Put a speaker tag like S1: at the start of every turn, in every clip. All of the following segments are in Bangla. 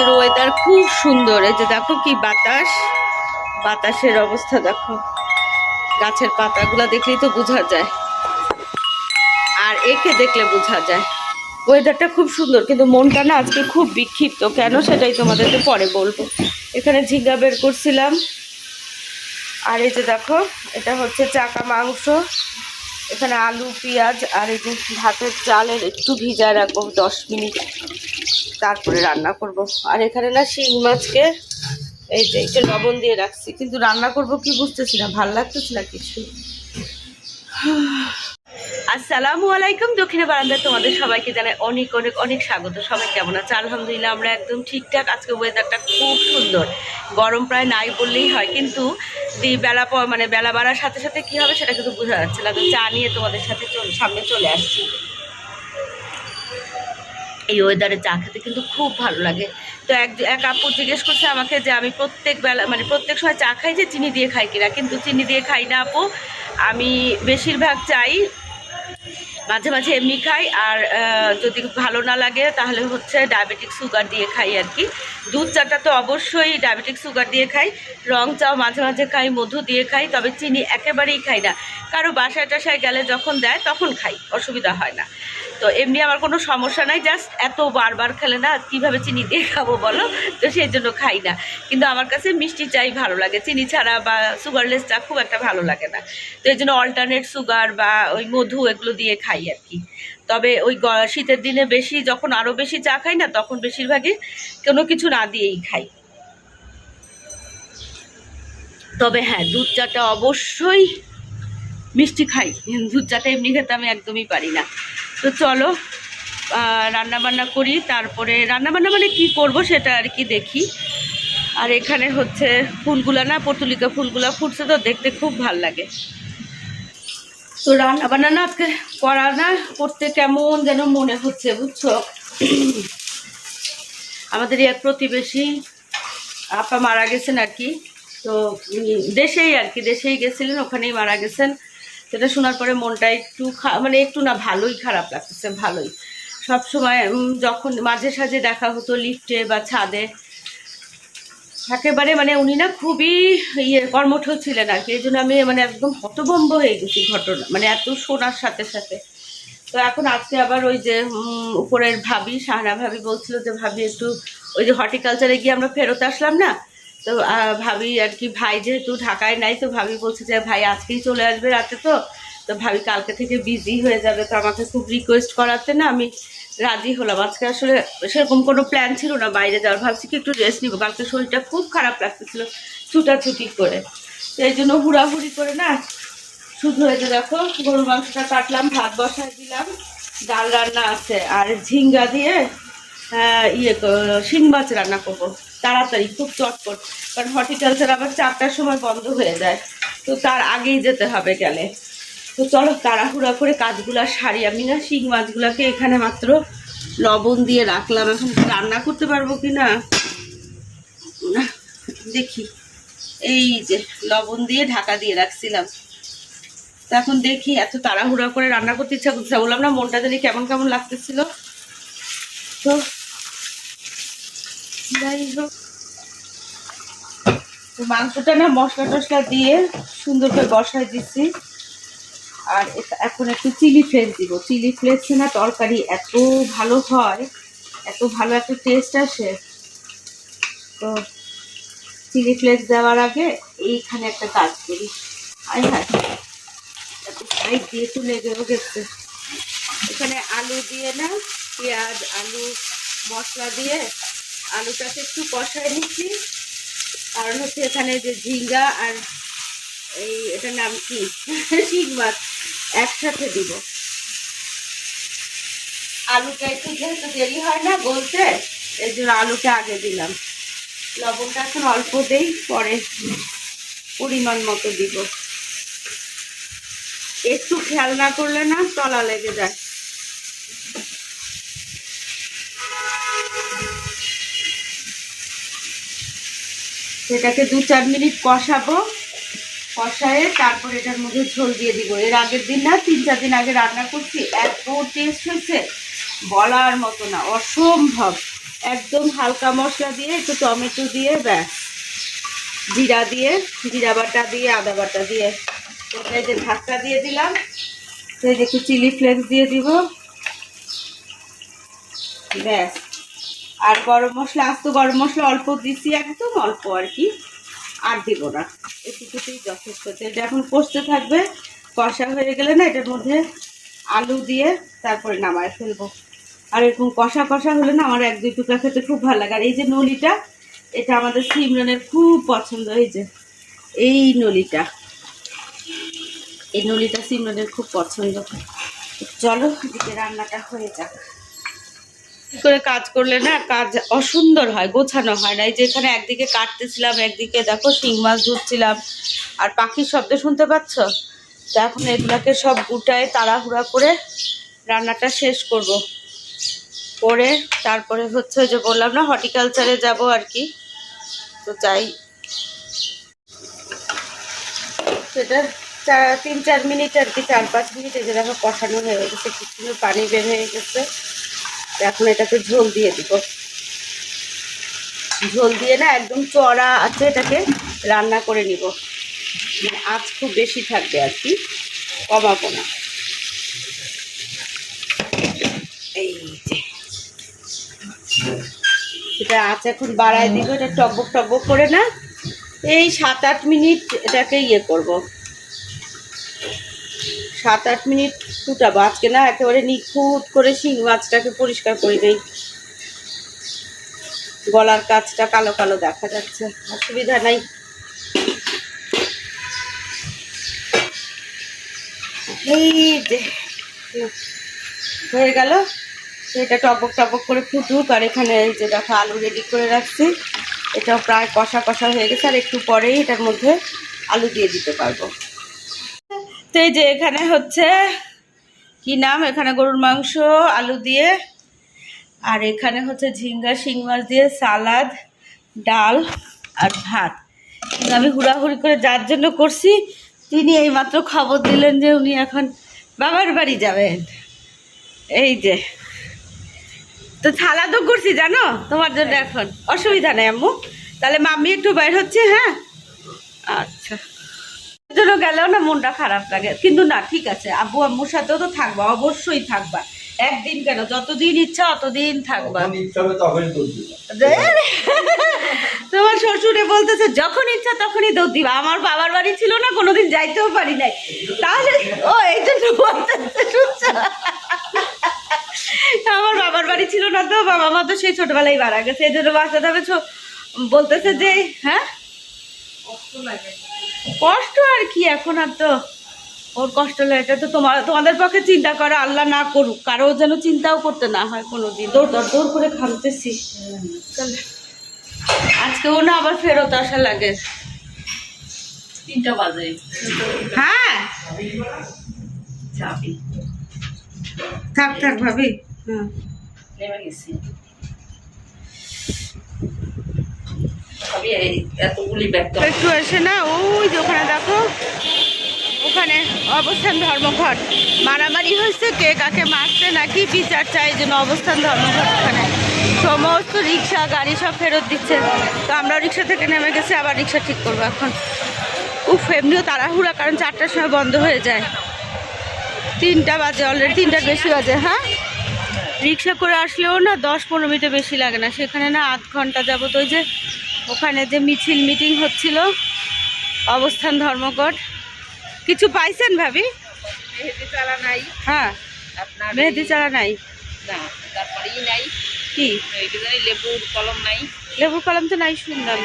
S1: আজকের ওয়েদার খুব সুন্দর এই যে দেখো কি বাতাস বাতাসের অবস্থা দেখো গাছের পাতাগুলো দেখলেই তো বোঝা যায় আর একে দেখলে বোঝা যায় ওয়েদারটা খুব সুন্দর কিন্তু মনটা না আজকে খুব বিক্ষিপ্ত কেন সেটাই তোমাদেরকে পরে বলবো এখানে ঝিঙ্গা বের করছিলাম আর এই যে দেখো এটা হচ্ছে চাকা মাংস এখানে আলু পেঁয়াজ আর এই যে ভাতের চালের একটু ভিজায় রাখবো দশ মিনিট তারপরে রান্না করব। আর এখানে না শিং মাছকে এই যে একটু লবণ দিয়ে রাখছি কিন্তু রান্না করব কি বুঝতেছি না ভাল লাগতেছি না কিছু আসসালামু আলাইকুম দক্ষিণে বারান্দায় তোমাদের সবাইকে জানাই অনেক অনেক অনেক স্বাগত সবাই কেমন আছে আলহামদুলিল্লাহ আমরা একদম ঠিকঠাক আজকে ওয়েদারটা খুব সুন্দর গরম প্রায় নাই বললেই হয় কিন্তু দি বেলা মানে বেলা বাড়ার সাথে সাথে কি হবে সেটা কিন্তু বোঝা যাচ্ছে না তো চা নিয়ে তোমাদের সাথে সামনে চলে আসছি এই ওয়েদারে চা খেতে কিন্তু খুব ভালো লাগে তো এক এক আপু জিজ্ঞেস করছে আমাকে যে আমি প্রত্যেক বেলা মানে প্রত্যেক সময় চা খাই যে চিনি দিয়ে খাই কিনা কিন্তু চিনি দিয়ে খাই না আপু আমি বেশিরভাগ চাই মাঝে মাঝে এমনি খাই আর যদি ভালো না লাগে তাহলে হচ্ছে ডায়াবেটিক সুগার দিয়ে খাই আর কি দুধ চাটা তো অবশ্যই ডায়াবেটিক সুগার দিয়ে খাই রং চাও মাঝে মাঝে খাই মধু দিয়ে খাই তবে চিনি একেবারেই খাই না কারো বাসায় টাসায় গেলে যখন দেয় তখন খাই অসুবিধা হয় না তো এমনি আমার কোনো সমস্যা নাই জাস্ট এত বারবার খেলে না কীভাবে চিনি দিয়ে খাবো বলো তো সেই জন্য খাই না কিন্তু আমার কাছে মিষ্টি চাই ভালো লাগে চিনি ছাড়া বা সুগারলেস চা খুব একটা ভালো লাগে না তো এই জন্য অল্টারনেট সুগার বা ওই মধু এগুলো দিয়ে খাই আর কি তবে ওই শীতের দিনে বেশি যখন আরও বেশি চা খাই না তখন বেশিরভাগই কোনো কিছু না দিয়েই খাই তবে হ্যাঁ দুধ চাটা অবশ্যই মিষ্টি খাই দুধ চাটা এমনি খেতে আমি একদমই পারি না তো চলো রান্নাবান্না করি তারপরে রান্নাবান্না মানে কি করব সেটা আর কি দেখি আর এখানে হচ্ছে ফুলগুলা না পটুলিকা ফুলগুলা ফুটছে তো দেখতে খুব ভাল লাগে তো রান্নাবান্না না আজকে করা না করতে কেমন যেন মনে হচ্ছে বুঝছো আমাদের এক প্রতিবেশী আপা মারা গেছেন আর কি তো দেশেই আর কি দেশেই গেছিলেন ওখানেই মারা গেছেন সেটা শোনার পরে মনটা একটু মানে একটু না ভালোই খারাপ লাগতেছে ভালোই সব সময় যখন মাঝে সাঝে দেখা হতো লিফটে বা ছাদে একেবারে মানে উনি না খুবই ইয়ে কর্মঠ ছিলেন আর কি এই জন্য আমি মানে একদম হতভম্ব হয়ে গেছি ঘটনা মানে এত শোনার সাথে সাথে তো এখন আজকে আবার ওই যে উপরের ভাবি সাহানা ভাবি বলছিল যে ভাবি একটু ওই যে হর্টিকালচারে গিয়ে আমরা ফেরত আসলাম না তো ভাবি আর কি ভাই যেহেতু ঢাকায় নাই তো ভাবি বলছে যে ভাই আজকেই চলে আসবে রাতে তো তো ভাবি কালকে থেকে বিজি হয়ে যাবে তো আমাকে খুব রিকোয়েস্ট করাতে না আমি রাজি হলাম আজকে আসলে সেরকম কোনো প্ল্যান ছিল না বাইরে যাওয়ার ভাবছি কি একটু রেস্ট নিব কালকে শরীরটা খুব খারাপ লাগতেছিল ছুটাছুটি করে তো এই জন্য হুড়াহুড়ি করে না শুধু হয়েছে দেখো গরু মাংসটা কাটলাম ভাত বসায় দিলাম ডাল রান্না আছে আর ঝিঙ্গা দিয়ে ইয়ে শিং মাছ রান্না করবো তাড়াতাড়ি খুব চটপট কারণ হর্টিকালচার আবার চারটার সময় বন্ধ হয়ে যায় তো তার আগেই যেতে হবে গেলে তো চলো তাড়াহুড়া করে কাজগুলা সারি আমি না শিং মাছগুলাকে এখানে মাত্র লবণ দিয়ে রাখলাম এখন রান্না করতে পারবো কি না দেখি এই যে লবণ দিয়ে ঢাকা দিয়ে রাখছিলাম তো এখন দেখি এত তাড়াহুড়া করে রান্না করতে ইচ্ছা করছে বললাম না মনটা জানি কেমন কেমন লাগতেছিল তো যাই হোক তো মাংসটা না মশলা টশলা দিয়ে সুন্দর করে বসায় দিচ্ছি আর এখন একটু চিলি ফ্লেক্স দিব চিলি ফ্লেক্সে না তরকারি এত ভালো হয় এত ভালো একটা টেস্ট আসে তো চিলি ফ্লেক্স দেওয়ার আগে এইখানে একটা কাজ করি আয় হ্যাঁ সাইড দিয়ে একটু লেগেও গেছে এখানে আলু দিয়ে না পেঁয়াজ আলু মশলা দিয়ে আলুটাকে একটু কষায় নিচ্ছি কারণ হচ্ছে এখানে যে ঝিঙ্গা আর এই এটার নাম কি শিখ মাছ একসাথে দিব আলুটা একটু যেহেতু দেরি হয় না গলতে এই জন্য আলুটা আগে দিলাম লবণটা এখন অল্প দেই পরে পরিমাণ মতো দিব একটু খেয়াল না করলে না তলা লেগে যায় সেটাকে দু চার মিনিট কষাবো কষায়ে তারপর এটার মধ্যে ঝোল দিয়ে দিব এর আগের দিন না তিন চার দিন আগে রান্না করছি এত টেস্ট হয়েছে বলার মতো না অসম্ভব একদম হালকা মশলা দিয়ে একটু টমেটো দিয়ে ব্যাস জিরা দিয়ে জিরা বাটা দিয়ে আদা বাটা দিয়ে ওটাই যে ঢাকটা দিয়ে দিলাম সেই একটু চিলি ফ্লেক্স দিয়ে দিব ব্যাস আর গরম মশলা আস্ত গরম মশলা অল্প দিচ্ছি একদম অল্প আর কি আর দিব না এটুকুতেই যথেষ্ট এটা এখন কষতে থাকবে কষা হয়ে গেলে না এটার মধ্যে আলু দিয়ে তারপরে নামায় ফেলবো আর এরকম কষা কষা হলে না আমার এক দুই টুকরা খেতে খুব ভালো লাগে আর এই যে নলিটা এটা আমাদের সিমরনের খুব পছন্দ এই যে এই নলিটা এই নলিটা সিমরনের খুব পছন্দ চলো এদিকে রান্নাটা হয়ে যাক কি করে কাজ করলে না কাজ অসুন্দর হয় গোছানো হয় না এই যে এখানে একদিকে কাটতেছিলাম একদিকে দেখো শিং মাছ ধুচ্ছিলাম আর পাখির শব্দ শুনতে পাচ্ছ তো এখন এগুলাকে সব গুটায় তাড়াহুড়া করে রান্নাটা শেষ করব করে তারপরে হচ্ছে যে বললাম না হর্টিকালচারে যাব আর কি তো যাই সেটা চার তিন চার মিনিট আর কি চার পাঁচ মিনিট এই যে দেখো কষানো হয়ে গেছে কিছু পানি বের হয়ে গেছে এখন এটাকে ঝোল দিয়ে দিব ঝোল দিয়ে না একদম চড়া আছে এটাকে রান্না করে নিব মানে আঁচ খুব বেশি থাকবে আর কি কমাবো না এই যে এটা আঁচ এখন বাড়ায় দিব এটা টকবক টকবক করে না এই সাত আট মিনিট এটাকে ইয়ে করবো সাত আট মিনিট ফুটাবো আজকে না একেবারে নিখুঁত করে শিং মাছটাকে পরিষ্কার করে দিই গলার কাজটা কালো কালো দেখা যাচ্ছে অসুবিধা নাই এই হয়ে গেল এটা টপক টপক করে ফুটুক আর এখানে এই যে দেখো আলু রেডি করে রাখছি এটাও প্রায় কষা কষা হয়ে গেছে আর একটু পরেই এটার মধ্যে আলু দিয়ে দিতে পারবো তো এই যে এখানে হচ্ছে কি নাম এখানে গরুর মাংস আলু দিয়ে আর এখানে হচ্ছে ঝিঙ্গা শিং মাছ দিয়ে সালাদ ডাল আর ভাত আমি হুড়াহুড়ি করে যার জন্য করছি তিনি এই মাত্র খবর দিলেন যে উনি এখন বাবার বাড়ি যাবেন এই যে তো থালা তো করছি জানো তোমার জন্য এখন অসুবিধা নেই আম্মু তাহলে মাম্মি একটু বাইর হচ্ছে হ্যাঁ আচ্ছা জন্য গেলেও না মনটা খারাপ লাগে কিন্তু না ঠিক আছে আব্বু আম্মুর সাথেও তো থাকবা অবশ্যই থাকবা একদিন কেন যতদিন ইচ্ছা অতদিন থাকবা তোমার শ্বশুরে বলতেছে যখন ইচ্ছা তখনই দৌড় দিবা আমার বাবার বাড়ি ছিল না কোনোদিন যাইতেও পারি নাই তাহলে ও এই জন্য বলতেছে আমার বাবার বাড়ি ছিল না তো বাবা মা তো সেই ছোটবেলায় বাড়া গেছে এই জন্য বাচ্চা বলতেছে যে হ্যাঁ কষ্ট আর কি এখন আর তো ওর কষ্ট লাগে এটা তো তোমার তোমাদের পক্ষে চিন্তা করো আল্লাহ না করুক কারো যেন চিন্তাও করতে না হয় কোনো দিন দৌড় দৌড় দৌড় করে খামতেছি আজকে ও না আবার ফেরত আসা লাগে তিনটা বাজে হ্যাঁ থাক থাক ভাবি হ্যাঁ একটু এসে না ওই যে ওখানে দেখো ওখানে অবস্থান ধর্মঘট মারামারি হয়েছে কে কাকে মারছে নাকি বিচার চাই জন্য অবস্থান ধর্মঘট ওখানে সমস্ত রিক্সা গাড়ি সব ফেরত দিচ্ছে তো আমরা রিক্সা থেকে নেমে গেছি আবার রিক্সা ঠিক করবো এখন উফ এমনিও তাড়াহুড়া কারণ চারটার সময় বন্ধ হয়ে যায় তিনটা বাজে অলরেডি তিনটার বেশি বাজে হ্যাঁ রিক্সা করে আসলেও না দশ পনেরো মিনিটে বেশি লাগে না সেখানে না আধ ঘন্টা যাবো তো ওই যে ওখানে যে মিছিল মিটিং হচ্ছিল অবস্থান ধর্মঘট কিছু পাইছেন ভাবি মেহেদি চালা নাই হ্যাঁ আপনার মেহেদি চালা নাই না নাই কি লেবুর কলম নাই লেবুর কলম তো নাই শুনলাম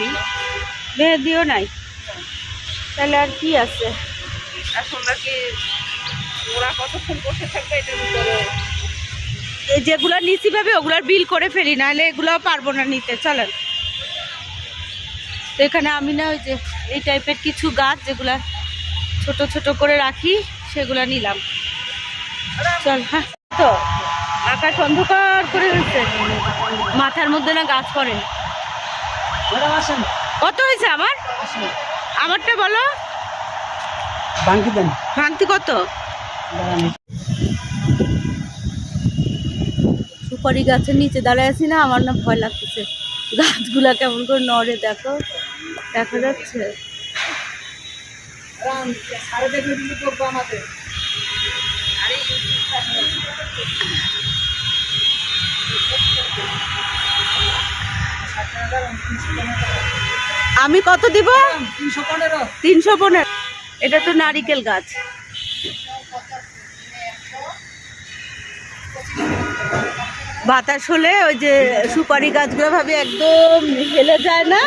S1: মেহেদিও নাই তাহলে আর কি আছে এখন ওরা কতক্ষণ বসে থাকবে যেগুলো নিচি পাবে ওগুলার বিল করে ফেলি নাহলে এগুলো পারবো না নিতে চলেন তো এখানে আমি না ওই যে এই টাইপের কিছু গাছ যেগুলা ছোট ছোট করে রাখি সেগুলা নিলাম চল হ্যাঁ তো আকাশ অন্ধকার করে রয়েছে মাথার মধ্যে না গাছ পড়ে কত হয়েছে আমার আমারটা বলো ভাঙতি কত সুপারি গাছের নিচে দাঁড়ায় আছি না আমার না ভয় লাগতেছে গাছগুলা কেমন করে নড়ে দেখো দেখা যাচ্ছে আমি কত দিব তিনশো পনেরো তিনশো পনেরো এটা তো নারিকেল গাছ বাতাস হলে ওই যে সুপারি গাছগুলো ভাবে একদম হেলে যায় না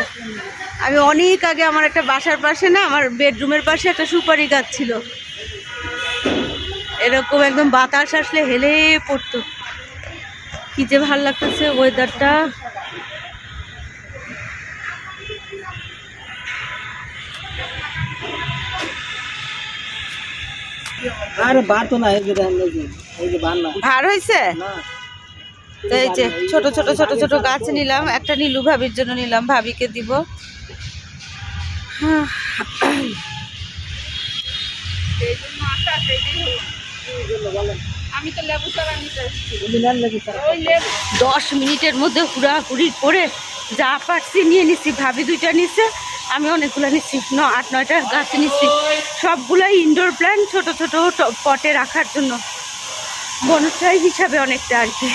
S1: আমি অনেক আগে আমার একটা বাসার পাশে না আমার বেডরুমের পাশে একটা সুপারি গাছ ছিল এরকম একদম বাতাস আসলে হেলে পড়তো কি যে ভাল লাগতেছে ওয়েদারটা হয়েছে এই যে ছোট ছোট ছোট ছোট গাছ নিলাম একটা নীলু ভাবির জন্য নিলাম ভাবিকে দিব দশ মিনিটের মধ্যে হুড়াহুড়ি করে যা পারছি নিয়ে নিছি ভাবি দুইটা নিছে আমি অনেকগুলো নিচ্ছি ন আট নয়টা গাছ নিচ্ছি সবগুলোই ইনডোর প্ল্যান্ট ছোট ছোট পটে রাখার জন্য বনসাই হিসাবে অনেকটা আর কি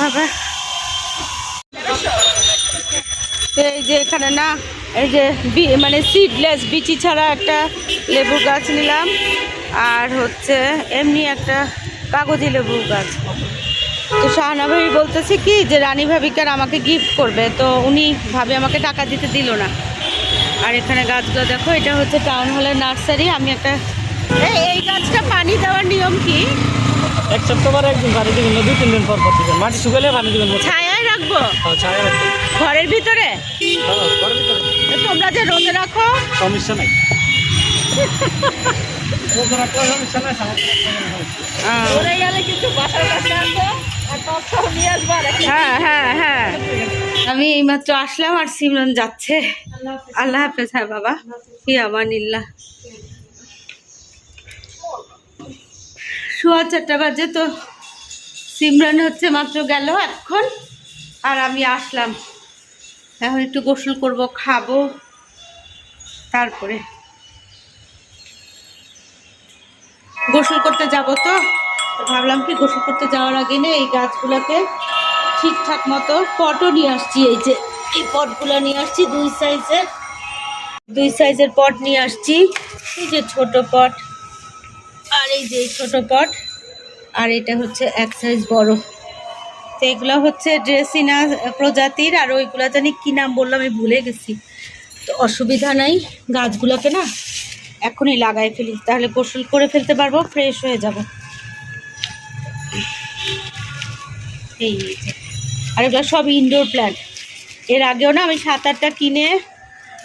S1: বাবা এই যে এখানে না এই যে মানে সিডলেস বিচি ছাড়া একটা লেবু গাছ নিলাম আর হচ্ছে এমনি একটা কাগজি লেবু গাছ তো শাহানা ভাবি বলতেছে কি যে রানী ভাবিকার আমাকে গিফট করবে তো উনি ভাবি আমাকে টাকা দিতে দিল না আর এখানে গাছগুলো দেখো এটা হচ্ছে টাউন হলের নার্সারি আমি একটা এই গাছটা পানি দেওয়ার নিয়ম কি এক সপ্তাহ একদিন তিন দিন পর ছায়ায় রাখবো হ্যাঁ, ছায়ায় রাখবো ঘরের ভিতরে হ্যাঁ, ঘরের ভিতরে তোমরা যে রোদে রাখো সমস্যা নাই হ্যাঁ। হ্যাঁ। হ্যাঁ, আমি এইমাত্র আসলাম আর সিমরন যাচ্ছে আল্লাহ হাফেজ হ্যাঁ বাবা কি আমার নিল্লা সোয়া চারটা বাজে তো সিমরন হচ্ছে মাত্র গেল এখন আর আমি আসলাম এখন একটু গোসল করব খাবো তারপরে গোসল করতে যাব তো ভাবলাম কি গোসল করতে যাওয়ার আগে না এই গাছগুলোকে ঠিকঠাক মতো পটও নিয়ে আসছি এই যে এই পটগুলো নিয়ে আসছি দুই সাইজের দুই সাইজের পট নিয়ে আসছি এই যে ছোট পট আর এই যে ছোট পট আর এটা হচ্ছে এক সাইজ বড় তো এগুলো হচ্ছে ড্রেসিনা প্রজাতির আর ওইগুলো জানি কী নাম বললো আমি ভুলে গেছি তো অসুবিধা নাই গাছগুলোকে না এখনই লাগাই ফেলি তাহলে গোসল করে ফেলতে পারবো ফ্রেশ হয়ে যাব এই আর এগুলো সব ইনডোর প্ল্যান্ট এর আগেও না আমি সাত আটটা কিনে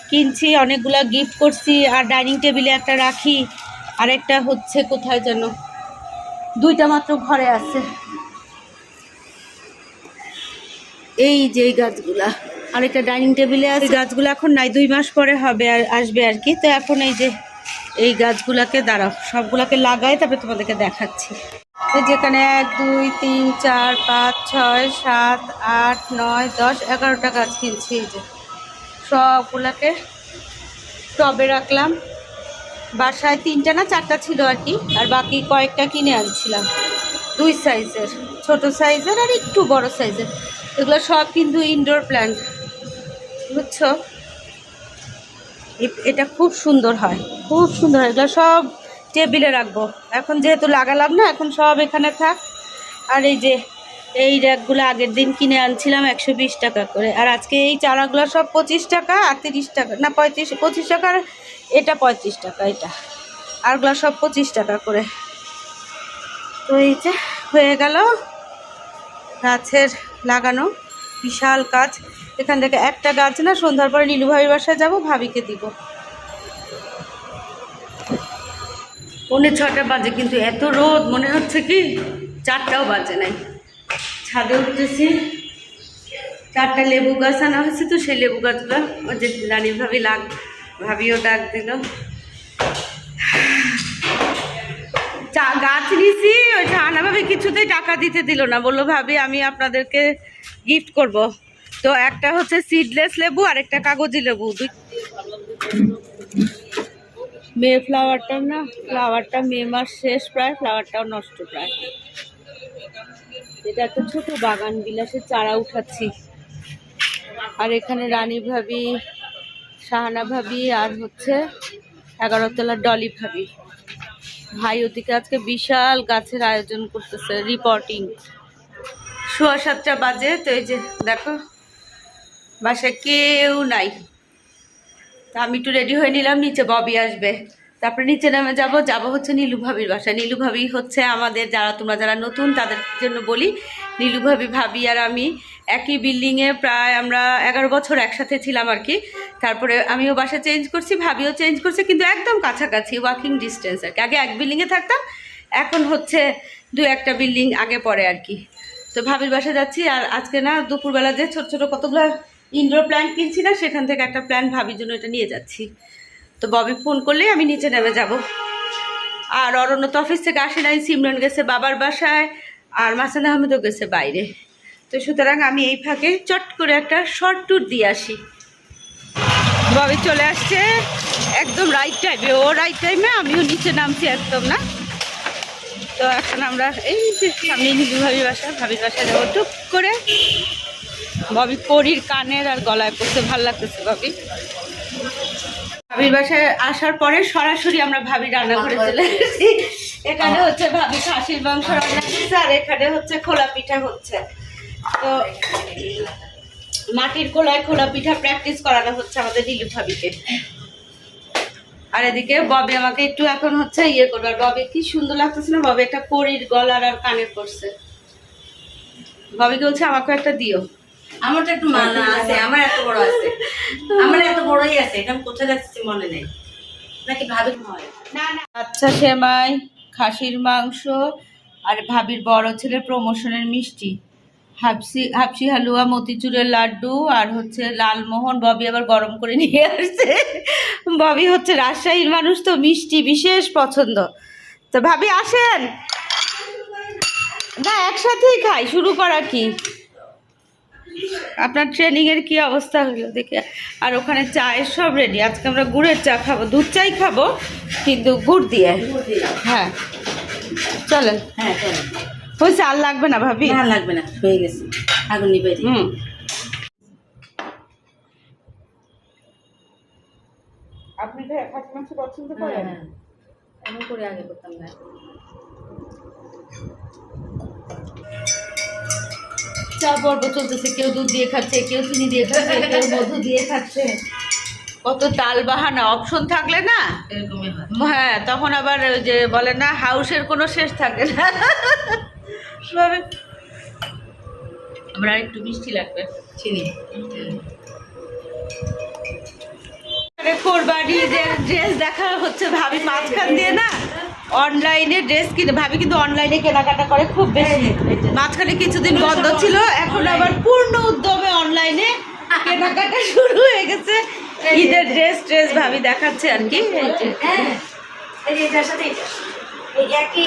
S1: কিনছি অনেকগুলো গিফট করছি আর ডাইনিং টেবিলে একটা রাখি আর একটা হচ্ছে কোথায় যেন দুইটা মাত্র ঘরে আছে এই যে গাছগুলা আর একটা ডাইনিং টেবিলে আছে গাছগুলো এখন নাই দুই মাস পরে হবে আর আসবে আর কি তো এখন এই যে এই গাছগুলাকে দাঁড়াও সবগুলাকে লাগাই তারপরে তোমাদেরকে দেখাচ্ছি যেখানে এক দুই তিন চার পাঁচ ছয় সাত আট নয় দশ এগারোটা গাছ কিনছি এই যে সবগুলাকে টবে রাখলাম বাসায় তিনটা না চারটা ছিল আর কি আর বাকি কয়েকটা কিনে আনছিলাম দুই সাইজের ছোট সাইজের আর একটু বড় সাইজের এগুলো সব কিন্তু ইনডোর প্ল্যান্ট বুঝছো এটা খুব সুন্দর হয় খুব সুন্দর হয় এগুলো সব টেবিলে রাখবো এখন যেহেতু লাগালাম না এখন সব এখানে থাক আর এই যে এই র্যাকগুলো আগের দিন কিনে আনছিলাম একশো টাকা করে আর আজকে এই চারাগুলো সব পঁচিশ টাকা আর তিরিশ টাকা না পঁয়ত্রিশ পঁচিশ টাকার এটা পঁয়ত্রিশ টাকা এটা আরগুলো সব পঁচিশ টাকা করে তো এই যে হয়ে গেল গাছের লাগানো বিশাল কাজ এখান থেকে একটা গাছ না সন্ধ্যার পরে নীলুভাবির বাসায় যাবো ভাবিকে দিব পনে ছটা বাজে কিন্তু এত রোদ মনে হচ্ছে কি চারটাও বাজে নাই ছাদে উঠতেছি চারটা লেবু গাছ আনা হয়েছে তো সেই লেবু গাছগুলো ওই যে ভাবি লাগ ভাবিও ডাক দিল চা গাছ নিছি ওই ভাবে কিছুতেই টাকা দিতে দিল না বললো ভাবি আমি আপনাদেরকে গিফট করব তো একটা হচ্ছে সিডলেস লেবু আর একটা কাগজি লেবু মে ফ্লাওয়ারটা না ফ্লাওয়ারটা মে মাস শেষ প্রায় ফ্লাওয়ারটাও নষ্ট প্রায় এটা একটা ছোট বাগান বিলাসে চারা উঠাচ্ছি আর এখানে রানী ভাবি সাহানা ভাবি আর হচ্ছে এগারোতলার ডলি ভাবি ভাই ওদিকে আজকে বিশাল গাছের আয়োজন করতেছে রিপোর্টিং সোয়া সাতটা বাজে তো এই যে দেখো বাসায় কেউ নাই তা আমি একটু রেডি হয়ে নিলাম নিচে ববি আসবে তারপরে নিচে নেমে যাব যাব হচ্ছে নীলু ভাবির বাসায় নীলু ভাবি হচ্ছে আমাদের যারা তোমরা যারা নতুন তাদের জন্য বলি নীলু ভাবি ভাবি আর আমি একই বিল্ডিংয়ে প্রায় আমরা এগারো বছর একসাথে ছিলাম আর কি তারপরে আমিও বাসা চেঞ্জ করছি ভাবিও চেঞ্জ করছে কিন্তু একদম কাছাকাছি ওয়াকিং ডিস্টেন্স আর কি আগে এক বিল্ডিংয়ে থাকতাম এখন হচ্ছে দু একটা বিল্ডিং আগে পরে আর কি তো ভাবির বাসা যাচ্ছি আর আজকে না দুপুরবেলা যে ছোট ছোট কতগুলো ইনডোর প্ল্যান্ট কিনছি না সেখান থেকে একটা প্ল্যান্ট ভাবির জন্য এটা নিয়ে যাচ্ছি তো ববি ফোন করলেই আমি নিচে নেমে যাব আর অরণ্য তো অফিস থেকে আসে নাই সিমরন গেছে বাবার বাসায় আর মাসান আহমেদও গেছে বাইরে তো সুতরাং আমি এই ফাঁকে চট করে একটা শর্ট ট্যুর দিয়ে আসি বাবি চলে আসছে একদম রাইট টাইমে ও রাইট টাইমে আমিও নিচে নামছি একদম না তো এখন আমরা এই সামনে হিন্দু ভাবির বাসা ভাবির বাসায় যাবো টুক করে ববি পরির কানের আর গলায় পড়তে ভাল লাগতেছে ববি ভাবির বাসায় আসার পরে সরাসরি আমরা ভাবি রান্না করে চলে এখানে হচ্ছে ভাবি খাসির মাংস রান্না করছে আর এখানে হচ্ছে খোলা পিঠা হচ্ছে তো মাটির কোলায় খোলা পিঠা প্র্যাকটিস করানো হচ্ছে আমাদের দিলীপ ভাবিকে আর এদিকে ববে আমাকে একটু এখন হচ্ছে ইয়ে করবে আর ববে কি সুন্দর লাগতেছে না ববে একটা করির গলার আর কানে করছে ববিকে বলছে আমাকে একটা দিও আমার তো একটু মানা আছে আমার এত বড় আছে আমার এত বড়ই আছে এটা কোথায় যাচ্ছে মনে নেই নাকি ভাবি না না আচ্ছা সেমাই খাসির মাংস আর ভাবির বড় ছেলের প্রমোশনের মিষ্টি হাফসি হাফসি হালুয়া মতিচুরের লাড্ডু আর হচ্ছে লালমোহন ববি আবার গরম করে নিয়ে আসছে ববি হচ্ছে রাজশাহীর মানুষ তো মিষ্টি বিশেষ পছন্দ তো ভাবি আসেন না একসাথেই খাই শুরু করা কি আপনার ট্রেনিংয়ের কি অবস্থা হলো দেখে আর ওখানে চায়ের সব রেডি আজকে আমরা গুড়ের চা খাবো দুধ চাই খাবো কিন্তু গুড় দিয়ে হ্যাঁ চলেন হ্যাঁ চলেন হয়েছে আর লাগবে না ভাবি আর লাগবে না হয়ে গেছে আগুন হুম হ্যাঁ, হ্যাঁ। চলতেছে কেউ দুধ দিয়ে খাচ্ছে কেউ চিনি দিয়ে খাচ্ছে কেউ দিয়ে খাচ্ছে কত তাল বাহানা অপশন থাকলে না হ্যাঁ তখন আবার যে বলে না হাউসের কোনো শেষ থাকে না আমার একটু মিষ্টি লাগবে চিনি ড্রেস দেখা হচ্ছে ভাবি মাঝখান দিয়ে না অনলাইনে ড্রেস কিনে ভাবি কিন্তু অনলাইনে কেনাকাটা করে খুব মাঝখানে কিছুদিন বন্ধ ছিল এখন আবার পূর্ণ উদ্যমে অনলাইনে কেনাকাটা শুরু হয়ে গেছে ঈদের ড্রেস ড্রেস ভাবি দেখাচ্ছে আর কি হ্যাঁ,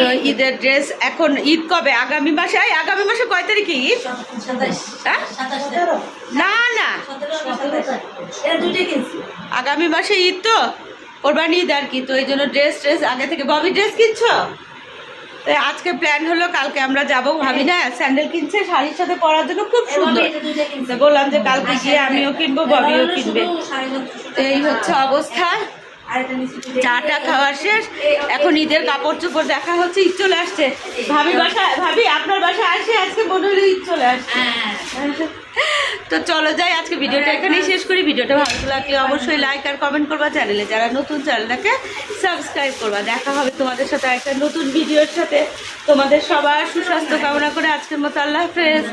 S1: তো ঈদের ড্রেস এখন ঈদ কবে আগামী মাসে আগামী মাসে কয় তারিখে ঈদ হ্যাঁ? না না আগামী মাসে ঈদ তো কোরবানি ঈদ আর কি তো এই জন্য ড্রেস ট্রেস আগে থেকে ববি ড্রেস কিনছ তো আজকে প্ল্যান হলো কালকে আমরা যাবো ভাবি না স্যান্ডেল কিনছে শাড়ির সাথে পরার জন্য খুব সুন্দর বললাম যে কালকে গিয়ে আমিও কিনবো ববিও কিনবে এই হচ্ছে অবস্থা চাটা খাওয়া শেষ এখন ঈদের কাপড় চোপড় দেখা হচ্ছে ঈদ চলে আসছে ভাবি বাসা ভাবি আপনার বাসা আসে আজকে মনে হলো ঈদ চলে আসছে তো চলো যাই আজকে ভিডিওটা এখানেই শেষ করি ভিডিওটা ভালো লাগলে অবশ্যই লাইক আর কমেন্ট করবা চ্যানেলে যারা নতুন চ্যানেলটাকে সাবস্ক্রাইব করবা দেখা হবে তোমাদের সাথে একটা নতুন ভিডিওর সাথে তোমাদের সবার সুস্বাস্থ্য কামনা করে আজকের মতো আল্লাহ হাফেজ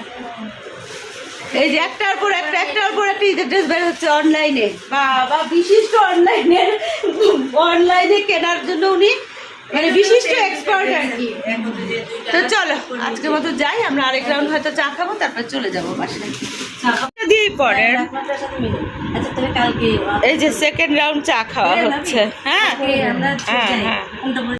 S1: এই যে একটার পর একটা একটার পর একটা ঈদের ড্রেস বের হচ্ছে অনলাইনে বাবা বিশিষ্ট অনলাইনে অনলাইনে কেনার জন্য উনি মানে বিশিষ্ট এক্সপার্ট আর কি তো চলো আজকের মতো যাই আমরা আরেক রাউন্ড হয়তো চা খাবো তারপর চলে যাবো বাসায় দিয়েই পরে হ্যাঁ, আচ্ছা, এই যে সেকেন্ড রাউন্ড চা খাওয়া হ্যাঁ, হচ্ছে হ্যাঁ হ্যাঁ হ্যাঁ